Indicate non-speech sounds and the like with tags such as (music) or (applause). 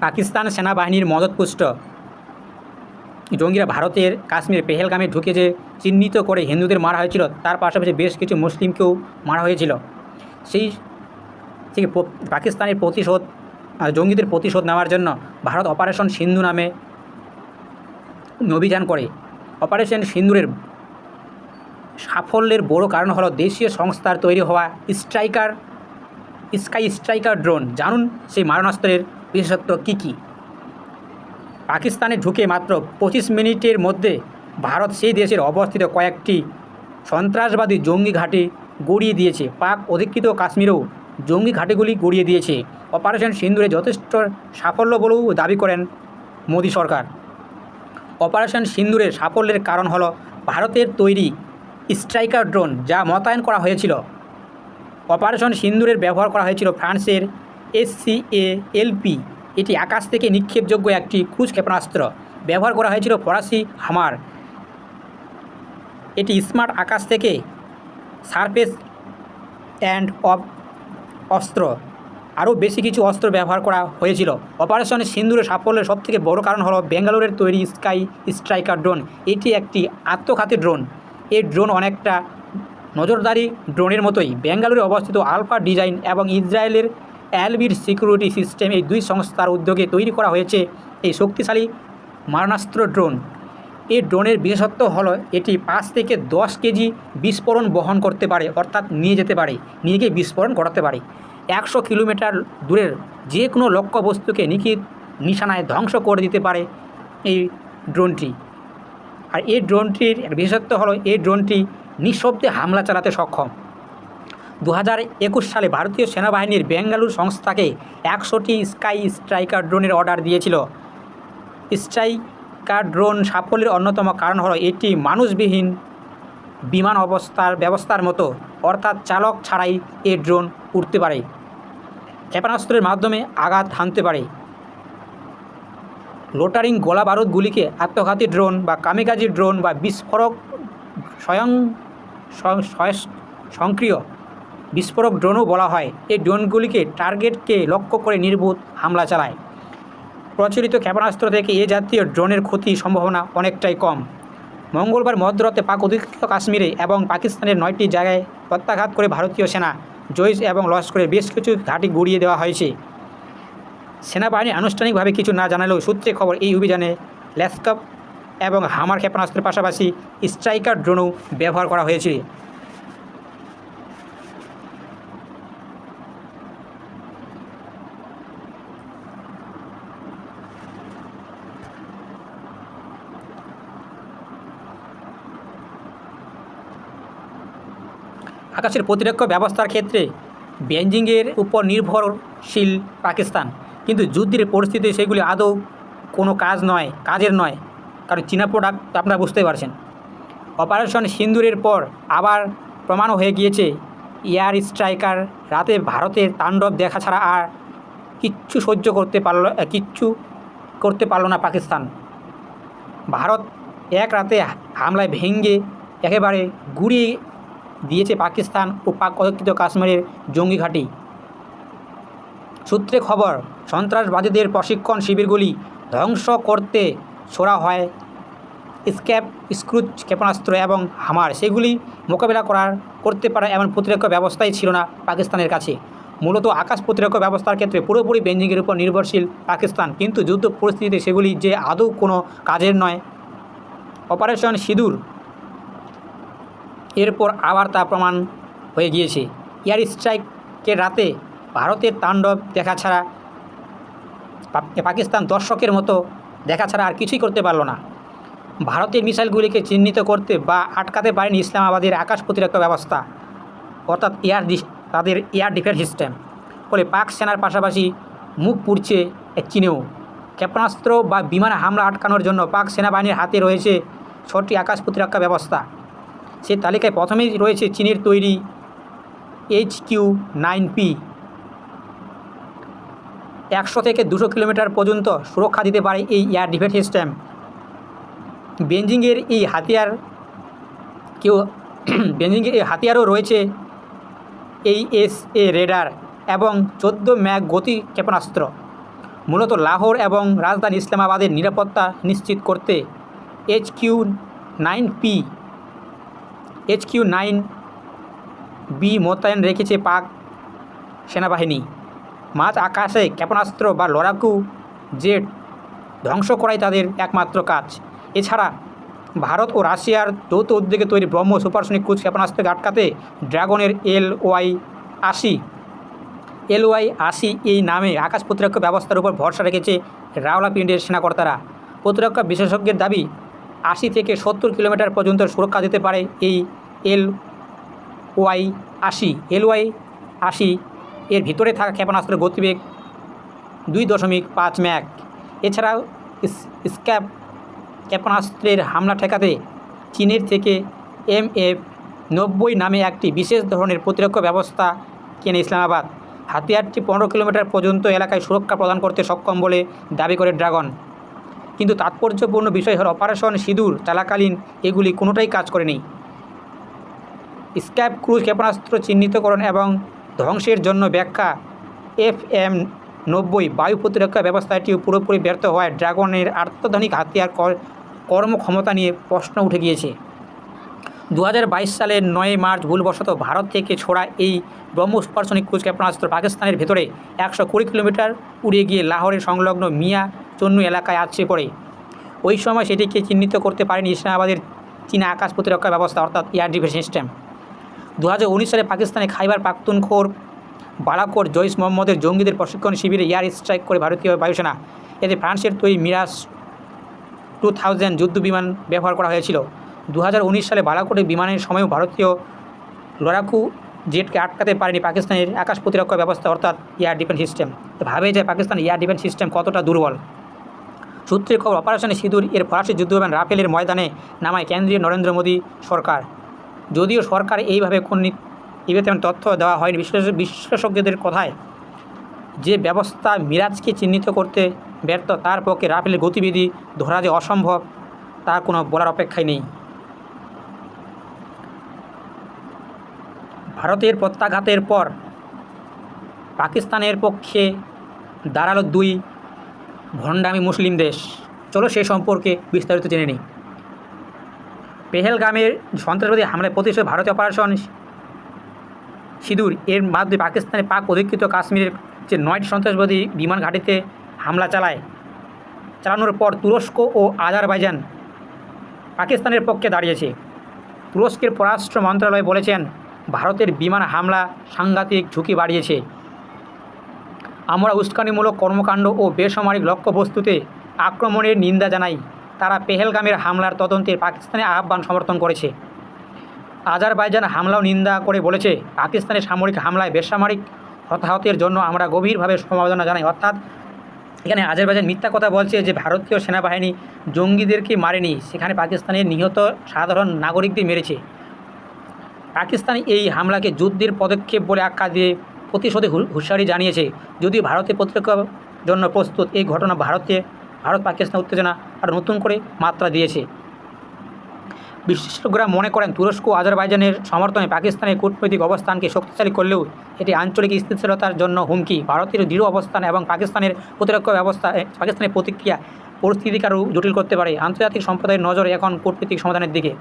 পাকিস্তান সেনাবাহিনীর মদতপুষ্ট। জঙ্গিরা ভারতের কাশ্মীর পেহেলগামে ঢুকে যে চিহ্নিত করে হিন্দুদের মারা হয়েছিল, তার পাশাপাশি বেশ কিছু মুসলিমকেও মারা হয়েছিল। সেই থেকে পাকিস্তানের প্রতিশোধ জঙ্গিদের প্রতিশোধ নেওয়ার জন্য ভারত অপারেশন সিন্ধু নামে অভিযান করে। অপারেশন সিন্ধুরের সাফল্যের বড় কারণ হলো দেশীয় সংস্থার তৈরি হওয়া স্ট্রাইকার, স্কাই স্ট্রাইকার ড্রোন। জানুন সেই মারণাস্ত্রের বিশেষত্ব কী কী? পাকিস্তানে ঢুকে মাত্র পঁচিশ মিনিটের মধ্যে ভারত সেই দেশের অবস্থিত কয়েকটি সন্ত্রাসবাদী জঙ্গি ঘাঁটি গড়িয়ে দিয়েছে। পাক অধিকৃত কাশ্মীরেও জঙ্গি ঘাঁটিগুলি গড়িয়ে দিয়েছে। অপারেশন সিন্দুরে যথেষ্ট সাফল্য বলেও দাবি করেন মোদী সরকার। অপারেশন সিন্দুরের সাফল্যের কারণ হলো ভারতের তৈরি স্ট্রাইকার ড্রোন, যা মোতায়েন করা হয়েছিল। অপারেশন সিন্দুরের ব্যবহার করা হয়েছিল ফ্রান্সের এসসিএ এলপি এটি আকাশ থেকে নিক্ষেপযোগ্য একটি ক্রুজ ক্ষেপণাস্ত্র। ব্যবহার করা হয়েছিল ফরাসি হামার। এটি স্মার্ট আকাশ থেকে সারফেস অ্যান্ড অফ অস্ত্র। আরও বেশি কিছু অস্ত্র ব্যবহার করা হয়েছিল। অপারেশন সিন্দুরের সাফল্যের সবথেকে বড় কারণ হলো বেঙ্গালুরের তৈরি স্কাই স্ট্রাইকার ড্রোন। এটি একটি আত্মঘাতী ড্রোন। এই ড্রোন অনেকটা নজরদারি ড্রোনের মতোই। বেঙ্গালুরে অবস্থিত আলফা ডিজাইন এবং ইসরায়েলের অ্যালবির সিকিউরিটি সিস্টেম এই দুই সংস্থার উদ্যোগে তৈরি করা হয়েছে এই শক্তিশালী মারণাস্ত্র ড্রোন। এই ড্রোনের বিশেষত্ব হলো এটি পাঁচ থেকে দশ কেজি বিস্ফোরণ বহন করতে পারে, অর্থাৎ নিয়ে যেতে পারে নিয়ে গিয়ে বিস্ফোরণ করাতে পারে। একশো কিলোমিটার দূরের যে কোনো লক্ষ্য বস্তুকে নিখিত নিশানায় ধ্বংস করে দিতে পারে এই ড্রোনটি। আর এই ড্রোনটির বিশেষত্ব হলো এই ড্রোনটি নিঃশব্দে হামলা চালাতে সক্ষম। দু হাজার একুশ সালে ভারতীয় সেনাবাহিনীর বেঙ্গালুরু সংস্থাকে একশোটি স্কাই স্ট্রাইকার ড্রোনের অর্ডার দিয়েছিল। স্ট্রাইকার ড্রোন সাফল্যের অন্যতম কারণ হলো এটি মানুষবিহীন বিমান অবস্থার ব্যবস্থার মতো, অর্থাৎ চালক ছাড়াই এই ড্রোন উঠতে পারে, ক্ষেপণাস্ত্রের মাধ্যমে আঘাত হানতে পারে। লোটারিং গোলা বারুদগুলিকে আত্মঘাতী ড্রোন বা কামিকাজি ড্রোন বা বিস্ফোরক স্বয়ং- সক্রিয় বিস্ফোরক ড্রোনও বলা হয়, এই ড্রোনগুলিকে টার্গেটকে লক্ষ্য করে নির্ভূত হামলা চালায়। প্রচলিত ক্ষেপণাস্ত্র থেকে এ জাতীয় ড্রোনের ক্ষতি সম্ভাবনা অনেকটাই কম। মঙ্গলবার মধ্যরাতে পাক অধিকৃত কাশ্মীরে এবং পাকিস্তানের নয়টি জায়গায় প্রত্যাঘাত করে ভারতীয় সেনা, জৈশ এবং লস্করের বেশ কিছু ঘাঁটি গুড়িয়ে দেওয়া হয়েছে। সেনাবাহিনী আনুষ্ঠানিকভাবে কিছু না জানালেও সূত্রে খবর, এই অভিযানে ল্যাসকাপ এবং হামার ক্ষেপণাস্ত্রের পাশাপাশি স্ট্রাইকার ড্রোনও ব্যবহার করা হয়েছে। আকাশের প্রতিরক্ষা ব্যবস্থার ক্ষেত্রে বেঞ্জিংয়ের উপর নির্ভরশীল পাকিস্তান। কিন্তু যুদ্ধের পরিস্থিতি সেগুলি আদৌ কোনো কাজ নয়, কাজের নয়। কারণ চীনা প্রোডাক্ট আপনারা বুঝতে পারছেন। অপারেশন সিন্দুরের পর আবার প্রমাণ হয়ে গিয়েছে এয়ার স্ট্রাইকার রাতে ভারতের তাণ্ডব দেখা ছাড়া আর কিচ্ছু সহ্য করতে পারল, কিচ্ছু করতে পারল না পাকিস্তান। ভারত এক রাতে হামলায় ভেঙ্গে একেবারে গুড়িয়ে দিয়েছে পাকিস্তান ও পাক অধিকৃত কাশ্মীরের জঙ্গি ঘাঁটি। সূত্রে খবর, সন্ত্রাসবাদীদের প্রশিক্ষণ শিবিরগুলি ধ্বংস করতে ছোড়া হয় স্ক্যাপ স্ক্রুজ ক্ষেপণাস্ত্র এবং হামার। সেগুলি মোকাবিলা করার, করতে পারা এমন প্রতিরক্ষা ব্যবস্থাই ছিল না পাকিস্তানের কাছে। মূলত আকাশ প্রতিরক্ষা ব্যবস্থার ক্ষেত্রে পুরোপুরি বেঞ্জিংয়ের উপর নির্ভরশীল পাকিস্তান। কিন্তু যুদ্ধ পরিস্থিতিতে সেগুলি যে আদৌ কোনো কাজের নয়। অপারেশন সিঁদুর এরপর আবার তা প্রমাণ হয়ে গিয়েছে। এয়ার স্ট্রাইকের রাতে ভারতের তাণ্ডব দেখা ছাড়া পাকিস্তান দর্শকের মতো দেখা ছাড়া আর কিছুই করতে পারল না। ভারতের মিসাইলগুলিকে চিহ্নিত করতে বা আটকাতে পারেনি ইসলামাবাদের আকাশ প্রতিরক্ষা ব্যবস্থা, অর্থাৎ এয়ার তাদের এয়ার ডিফেন্স সিস্টেম। ফলে পাক সেনার পাশাপাশি মুখ পুড়ছে চীনেও। ক্ষেপণাস্ত্র বা বিমান হামলা আটকানোর জন্য পাক সেনাবাহিনীর হাতে রয়েছে ছটি আকাশ প্রতিরক্ষা ব্যবস্থা। সে তালিকায় প্রথমেই রয়েছে চীনের তৈরি এইচ কিউ নাইন পি। একশো থেকে দুশো কিলোমিটার পর্যন্ত সুরক্ষা দিতে পারে এই এয়ার ডিফেন্স সিস্টেম। বেঞ্জিংয়ের এই হাতিয়ার কেউ (clears throat) বেঞ্জিংয়ের এই হাতিয়ারও রয়েছে এই এস এ রেডার এবং চোদ্দ ম্যাগ গতি ক্ষেপণাস্ত্র। মূলত লাহোর এবং রাজধানী ইসলামাবাদের নিরাপত্তা নিশ্চিত করতে H Q nine P H Q nine B মোতায়েন রেখেছে পাক সেনাবাহিনী। মাঝ আকাশে ক্ষেপণাস্ত্র বা লড়াকু জেট ধ্বংস করাই তাদের একমাত্র কাজ। এছাড়া ভারত ও রাশিয়ার যৌথ উদ্যোগে তৈরি ব্রহ্ম সুপারসনিক ক্রুজ ক্ষেপণাস্ত্রকে আটকাতে ড্রাগনের এল ওয়াই আশি, এল ওয়াই আশি এই নামে আকাশ প্রতিরক্ষা ব্যবস্থার উপর ভরসা রেখেছে রাওলাপিন্ডির সেনাকর্তারা। প্রতিরক্ষা বিশেষজ্ঞের দাবি, আশি থেকে সত্তর কিলোমিটার পর্যন্ত সুরক্ষা দিতে পারে এই এল ওয়াই আশি, এল ওয়াই আশি এর ভিতরে থাকা ক্ষেপণাস্ত্রের গতিবেগ দুই দশমিক পাঁচ ম্যাক। এছাড়াও স্ক্যাপ ক্ষেপণাস্ত্রের হামলা ঠেকাতে চীনের থেকে এম এফ নব্বই নামে একটি বিশেষ ধরনের প্রতিরক্ষা ব্যবস্থা কেনে ইসলামাবাদ। হাতিয়ারটি পনেরো কিলোমিটার পর্যন্ত এলাকায় সুরক্ষা প্রদান করতে সক্ষম বলে দাবি করে ড্রাগন। কিন্তু তাৎপর্যপূর্ণ বিষয় হল অপারেশন সিঁদুর, চলাকালীন এগুলি কোনোটাই কাজ করেনি। স্ক্যাপ ক্রুজ ক্ষেপণাস্ত্র চিহ্নিতকরণ এবং ধ্বংসের জন্য ব্যাখ্যা এফ এম নব্বই বায়ু প্রতিরক্ষা ব্যবস্থাটিও পুরোপুরি ব্যর্থ হওয়ায় ড্রাগনের আত্মধানিক হাতিয়ার কর- কর্মক্ষমতা নিয়ে প্রশ্ন উঠে গিয়েছে। দু হাজার বাইশ সালের নয় মার্চ ভুলবশত ভারত থেকে ছোড়া এই ব্রহ্ম সুপারসনিক ক্রুজ ক্ষেপণাস্ত্র পাকিস্তানের ভেতরে একশো কুড়ি কিলোমিটার উড়িয়ে গিয়ে লাহোরের সংলগ্ন মিয়া চন্নু এলাকায় আছড়ে পড়ে। ওই সময় সেটিকে চিহ্নিত করতে পারেনি ইসলামাবাদের চীনা আকাশ প্রতিরক্ষা ব্যবস্থা, অর্থাৎ এয়ার ডিফেন্স সিস্টেম। দু হাজার উনিশ সালে পাকিস্তানে খাইবার পাখতুনখোর বালাকোট জৈশ মোহাম্মদের জঙ্গিদের প্রশিক্ষণ শিবিরে এয়ার স্ট্রাইক করে ভারতীয় বায়ুসেনা। এতে ফ্রান্সের তৈরি মিরাজ টু থাউজেন্ড যুদ্ধ বিমান ব্যবহার করা হয়েছিল। দু হাজার উনিশ সালে বালাকোটে বিমানের সময়ও ভারতীয় লড়াকু জেটকে আটকাতে পারেনি পাকিস্তানের আকাশ প্রতিরক্ষা ব্যবস্থা, অর্থাৎ এয়ার ডিফেন্স সিস্টেম। তো ভাবে যে পাকিস্তান এয়ার ডিফেন্স সিস্টেম কতটা দুর্বল? সূত্রের খবর, অপারেশনে সিঁদুর, এর ফরাসি যুদ্ধবিমান রাফেলের ময়দানে নামায় কেন্দ্রীয় নরেন্দ্র মোদী সরকার। যদিও সরকার এইভাবে কোন এইভাবে তেমন তথ্য দেওয়া হয়নি। বিশ্লেষ- বিশেষজ্ঞদের কথায় যে ব্যবস্থা মিরাজকে চিহ্নিত করতে ব্যর্থ, তার পক্ষে রাফেলের গতিবিধি ধরা যে অসম্ভব তার কোনো বলার অপেক্ষাই নেই। ভারতের প্রত্যাঘাতের পর পাকিস্তানের পক্ষে দাঁড়াল দুই ভণ্ডামি মুসলিম দেশ। চলো সে সম্পর্কে বিস্তারিত জেনে নিই। পেহেলগামের সন্ত্রাসবাদী হামলায় প্রতিশোধ ভারতীয় অপারেশন সিঁদুর। এর মাধ্যমে পাকিস্তানে পাক অধিকৃত কাশ্মীরের যে নয়টি সন্ত্রাসবাদী বিমান ঘাঁটিতে হামলা চালায়, চালানোর পর তুরস্ক ও আজারবাইজান পাকিস্তানের পক্ষে দাঁড়িয়েছে। তুরস্কের পররাষ্ট্র মন্ত্রণালয় বলেছেন, ভারতের বিমান হামলা সাংঘাতিক ঝুঁকি বাড়িয়েছে। আমরা উস্কানিমূলক কর্মকাণ্ড ও বেসামরিক লক্ষ্যবস্তুতে আক্রমণের নিন্দা জানাই। তারা পেহেলগামের হামলার তদন্তের পাকিস্তানের আহ্বান সমর্থন করেছে। আজারবাইজান হামলাও নিন্দা করে বলেছে, পাকিস্তানের সামরিক হামলায় বেসামরিক হতাহতের জন্য আমরা গভীরভাবে সমবেদনা জানাই। অর্থাৎ এখানে আজারবাইজান মিথ্যা কথা বলছে যে ভারতীয় সেনাবাহিনী জঙ্গিদেরকে মারেনি, সেখানে পাকিস্তানের নিহত সাধারণ নাগরিকদের মেরেছে। পাকিস্তান এই হামলাকে যুদ্ধের পদক্ষেপ বলে আখ্যা দিয়ে প্রতিশোধে হুঁশিয়ারি জানিয়েছে। যদিও ভারতের প্রতিরক্ষার জন্য প্রস্তুত, এই ঘটনা ভারতে ভারত পাকিস্তান উত্তেজনা আরও নতুন করে মাত্রা দিয়েছে। বিশেষজ্ঞরা মনে করেন তুরস্ক আজারবাইজানের সমর্থনে পাকিস্তানের কূটনৈতিক অবস্থানকে শক্তিশালী করলেও এটি আঞ্চলিক স্থিতিশীলতার জন্য হুমকি। ভারতের দৃঢ় অবস্থান এবং পাকিস্তানের প্রতিরক্ষা ব্যবস্থা পাকিস্তানের প্রতিক্রিয়া পরিস্থিতিকে আরও জটিল করতে পারে। আন্তর্জাতিক সম্প্রদায়ের নজর এখন কূটনৈতিক সমাধানের দিকে।